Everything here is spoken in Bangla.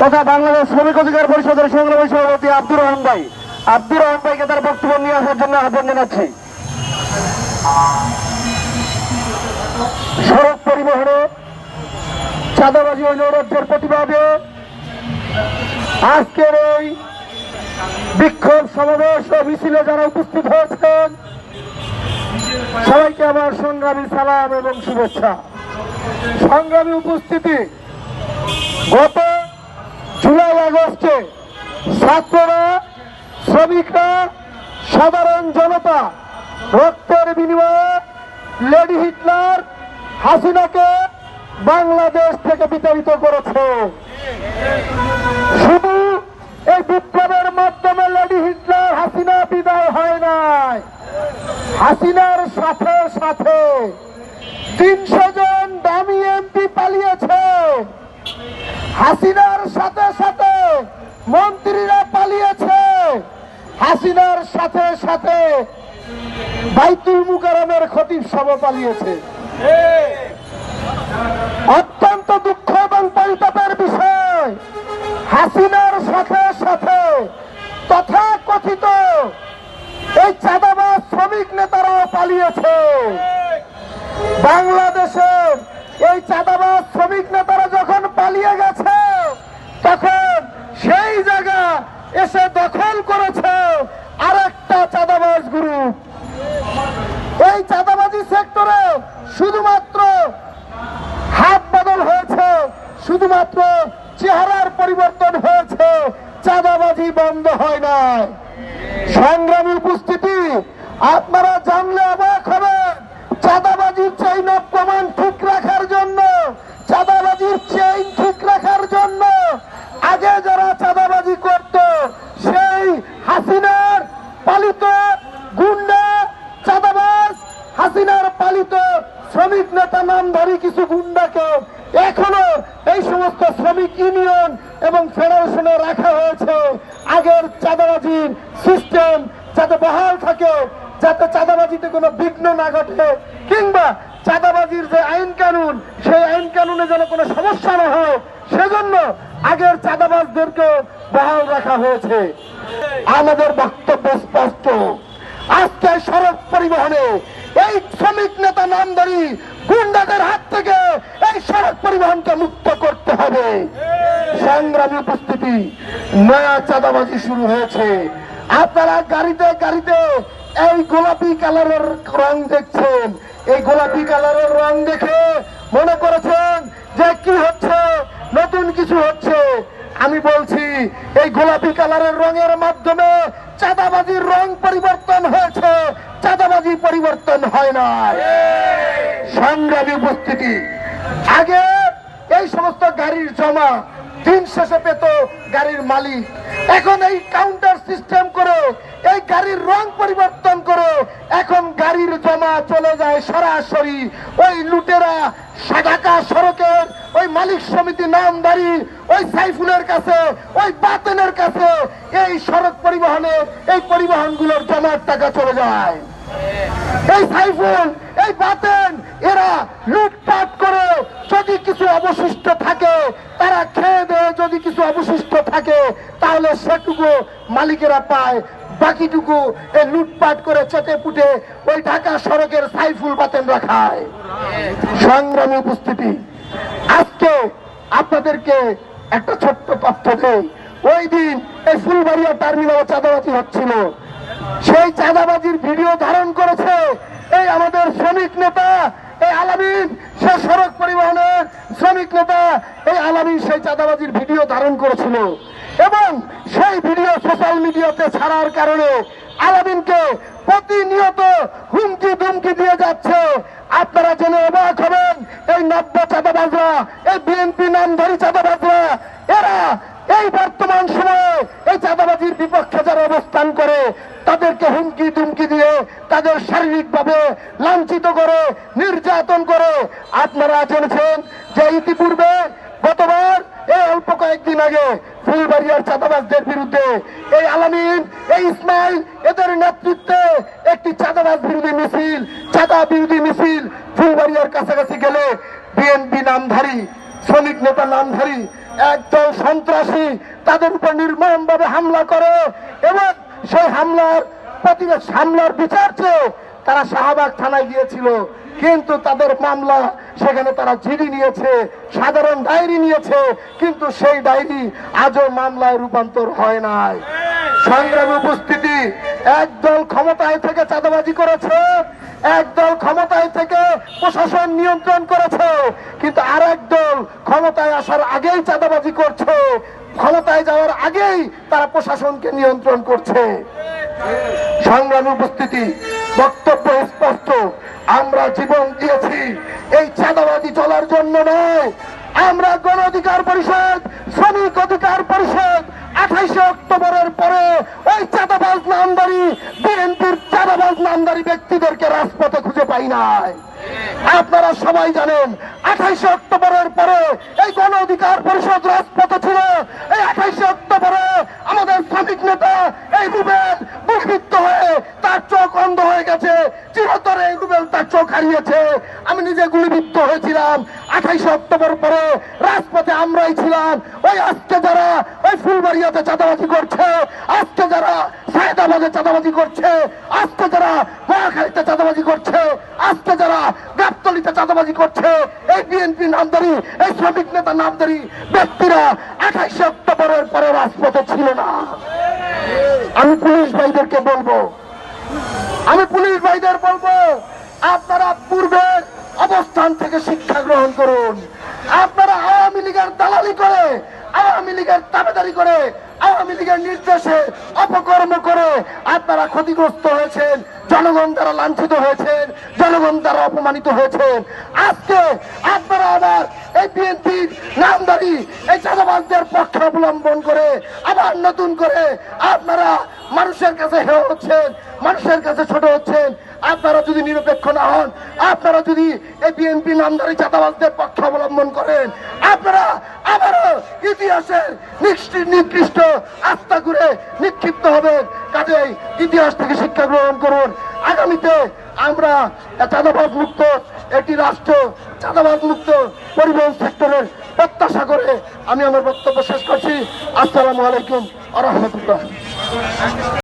তথা বাংলাদেশ শ্রমিক অধিকার পরিষদের সংগ্রামী সভাপতি আব্দুর রহমান ভাই। আব্দুর রহমান ভাইকে তার বক্তব্য নিয়ে আসার জন্য আহ্বান জানাচ্ছি। সড়ক পরিবহনে চাঁদাবাজি ও নৈরাজ্যের প্রতিবাদে আজকের এই বিক্ষোভ সমাবেশ ও মিছিলে যারা উপস্থিত হয়েছেন, সবাইকে আমার সংগ্রামী সালাম এবং শুভেচ্ছা। সংগ্রামী উপস্থিতি গত জুলাই আগস্টে ছাত্ররা, শ্রমিকরা, সাধারণ জনতা, রক্তের বিনিময়ে লেডি হিটলার হাসিনাকে বাংলাদেশ থেকে বিতাড়িত করেছে। শুধু এই বিপ্লবের মাধ্যমে লেডি হিটলার হাসিনা বিদায় হয় নাই। হাসিনার সাথে সাথে তিনশো জন সাথে বাইতুল মুকারমের খতিব সব পালিয়েছে। অত্যন্ত দুঃখ এবং পরিতাপের বিষয়, হাসিনার সাথে সাথে তথা কথিত এই চাঁদাবাজ শ্রমিক নেতারাও পালিয়েছে। বাংলাদেশের এই চাঁদাবাজ শ্রমিক নেতারা যখন পালিয়ে গেছে, তখন সেই জায়গা এসে দখল করেছে। চাঁদাবাজ গ্রুপ এই চাঁদাবাজি সেক্টরে শুধুমাত্র হাত বদল হয়েছে, শুধুমাত্র চেহারার পরিবর্তন হয়েছে, চাঁদাবাজি বন্ধ হয় না সংগ্রামী উপস্থিতি, আপনারা জানলে অবাক হবেন চাঁদাবাজির চেইন অফ কমান্ড ঠিক রাখার জন্য চাঁদাবাজির চেইন ঠিক রাখার জন্য আগে যারা চাঁদাবাজি করত সেই হাসিনার পালিত গুন্ডা চাঁদাবাজ হাসিনার পালিত শ্রমিক নেতা নামধারী কিছু গুন্ডাকে এখনও এই সমস্ত শ্রমিক ইউনিয়ন এবং ফেডারেশনে রাখা হয়েছে। আগের চাঁদাবাজির সিস্টেম যাতে বহাল থাকে, যাতে চাঁদাবাজিতে কোনো বিঘ্ন না ঘটে, কিংবা চাঁদাবাজির যে আইন কানুন, সেই আইন কানুনে যেন কোনো সমস্যা না হয়, সেজন্য আগের চাঁদাবাজদেরকে বহাল রাখা হয়েছে। আমাদের বক্তব্য স্পষ্ট। আজকে সড়ক পরিবহনে এই শ্রমিক নেতা নামদারি গুন্ডাদের হাত থেকে এই সড়ক পরিবহনকে মুক্ত করতে হবে। সংগ্রামী উপস্থিতি, নয়া চাঁদাবাজি শুরু হয়েছে। আপনারা গাড়িতে গাড়িতে এই গোলাপি কালারের রং দেখছেন। এই গোলাপি কালারের রং দেখে মনে করেছেন যে কি হচ্ছে, নতুন কিছু হচ্ছে। আমি বলছি, এই গোলাপি কালারের রঙের মাধ্যমে চাঁদাবাজির রং পরিবর্তন হয়েছে চাঁদাবাজি হয় সংগ্রামী উপস্থিতি। আগে এই সমস্ত গাড়ির জমা দিন শেষে পেত গাড়ির মালিক। এখন এই কাউন্টার সিস্টেম করে, এই গাড়ির রং পরিবর্তন করে, এখন গাড়ির জমা চলে যায় সরাসরি ওই লুটেরা ঢাকা সড়কের, ওই মালিক সমিতি নামদারি ওই সাইফুলের কাছে, ওই বাতেনের কাছে এই সড়ক পরিবহনের, এই পরিবহনগুলোর জমার টাকা চলে যায়। এই সাইফুল, এই বাতেন, এরা লুটপাট করে যদি কিছু অবশিষ্ট থাকে, তারা খেয়ে দেয় যদি কিছু অবশিষ্ট থাকে, তাহলে সেটুকু মালিকেরা পায়, বাকিটুকু এই লুটপাট করে চেটে পুটে ওই ঢাকা সড়কের সাইফুল বাতেনরা খায় সংগ্রামী উপস্থিতি, আজকে আপনাদেরকে একটা ছোট্ট তথ্য দেই। ওই দিন এই ফুলবাড়িয়া টার্মিনাল চাঁদাবাজি হচ্ছিল। সেই চাঁদাবাজির ভিডিও ধারণ করেছে এই আমাদের শ্রমিক নেতা, এই আলামিন সে সড়ক পরিবহনের শ্রমিক নেতা, এই আলামিন সেই চাঁদাবাজির ভিডিও ধারণ করেছিল। এবং সেই ভিডিও সোশ্যাল মিডিয়াতে ছাড়ার কারণে আলামিনকে প্রতিনিয়ত হুমকি ধুমকি দিয়ে যাচ্ছে। আপনারা জেনে অবাক হবেন, এই নব্য চাঁদাবাজরা, এই বিএনপি নামধারী চাঁদাবাজরা এরা এই বর্তমান সময়ে এই চাঁদাবাজির বিপক্ষে যারা অবস্থান করে তাদেরকে হুমকি দুমকি দিয়ে তাদের শারীরিকভাবে লাঞ্ছিত করে নির্যাতন করে আপনারা জেনেছেন যে ইতিপূর্বে গতবার এই অল্প কয়েকদিন আগে ফুলবাড়িয়ার চাঁদাবাজদের বিরুদ্ধে এই আলামিন, এই ইসমাইল, এদের নেতৃত্বে একটি চাঁদাবাজ বিরোধী মিছিল, চাঁদা বিরোধী মিছিল ফুলবাড়িয়ার কাছাকাছি গেলে বিএনপি নামধারী, শ্রমিক নেতা নামধারী, একদল সন্ত্রাসী তাদের উপর নির্মমভাবে হামলা করে এবং সেই হামলার প্রতিবেশ হামলার বিচার চেয়ে তারা শাহবাগ থানায় গিয়েছিল, কিন্তু তাদের মামলা সেখানে তারা জিডি নিয়েছে, সাধারণ ডায়েরি নিয়েছে, কিন্তু সেই ডায়েরি আজও মামলায় রূপান্তর হয় নাই। সংগ্রামী উপস্থিতি, একদল ক্ষমতায় থেকে চাঁদাবাজি করেছে, একদল ক্ষমতায় থেকে প্রশাসন নিয়ন্ত্রণ করেছে, কিন্তু আর দল ক্ষমতায় আসার আগেই চাঁদাবাজি করছে, ক্ষমতায় যাওয়ার আগেই তারা প্রশাসনকে নিয়ন্ত্রণ করছে। সংগ্রামী উপস্থিতি বক্তব্য স্পষ্ট। আমরা জীবন দিয়েছি এই চাঁদাবাজি চলার জন্য নয়। আমরা গণ অধিকার পরিষদ, শ্রমিক অধিকার পরিষদ আঠাইশে অক্টোবরের পরে ওই চাঁদাবাজ নামদারি, বিএনপির চাঁদাবাজ নামদারি ব্যক্তিদেরকে রাজপথে খুঁজে পাই নাই। আপনারা সবাই জানেন, আঠাইশে অক্টোবরের পরে এই গণ অধিকার পরিষদ রাজপথে ছিল। এই আঠাইশে অক্টোবরে আমাদের শ্রমিক নেতা এই রুবেল দুর্বৃত্ত হয়ে তার চোখ অন্ধ হয়ে গেছে। চিরতরে এই রুবেল তার চোখ হারিয়েছে। আমি নিজে গুলিবিদ্ধ হয়েছিলাম। আঠাইশে অক্টোবর পরে রাজপথে আমরাই ছিলাম। ওই আজকে যারা ওই ফুলবাড়িয়াতে চাঁদাবাজি করছে, আজকে যারা সায়দাবাদে চাঁদাবাজি করছে। আজকে যারা মহাখালীতে চাঁদাবাজি করছে, আজকে যারা গাবতলিতে চাঁদাবাজি করছে, এই বিএনপি নামদারি, এই শ্রমিক নেতা নামদারি ব্যক্তিরা আঠাইশে অক্টোবরের পরে রাজপথে ছিল না। আমি পুলিশ ভাইদেরকে বলব, আমি পুলিশ ভাইদের বলব, আপনারা পূর্বের অবস্থান থেকে শিক্ষা গ্রহণ করুন। আপনারা আওয়ামী লীগের দালালি করে, আওয়ামী লীগের দাবেদারি করে আওয়ামী লীগের নির্দেশে অপকর্ম করে আপনারা ক্ষতিগ্রস্ত হয়েছেন। জনগণ দ্বারা লাঞ্ছিত হয়েছেন, জনগণ দ্বারা অপমানিত হয়েছেন। আজকে আপনারা আবার এই বিএনপির নামদারি এই চাঁদাবাজদের পক্ষে অবলম্বন করে আবার নতুন করে আপনারা মানুষের কাছে হেয় হচ্ছেন, মানুষের কাছে ছোট হচ্ছেন। আপনারা যদি নিরপেক্ষ না হন, আপনারা যদি এই বিএনপি নামদারি চাঁদাবাজদের পক্ষে অবলম্বন করেন, আপনারা আবারও ইতিহাসের নিকৃষ্ট আস্থা করে নিক্ষিপ্ত হবেন। কাজেই ইতিহাস থেকে শিক্ষা গ্রহণ করুন। আগামীতে আমরা চাঁদাবাদ মুক্ত একটি রাষ্ট্র চাঁদাবাদ মুক্ত পরিবহন সেক্টরের প্রত্যাশা করে আমি আমার বক্তব্য শেষ করছি। আসসালামু আলাইকুম আ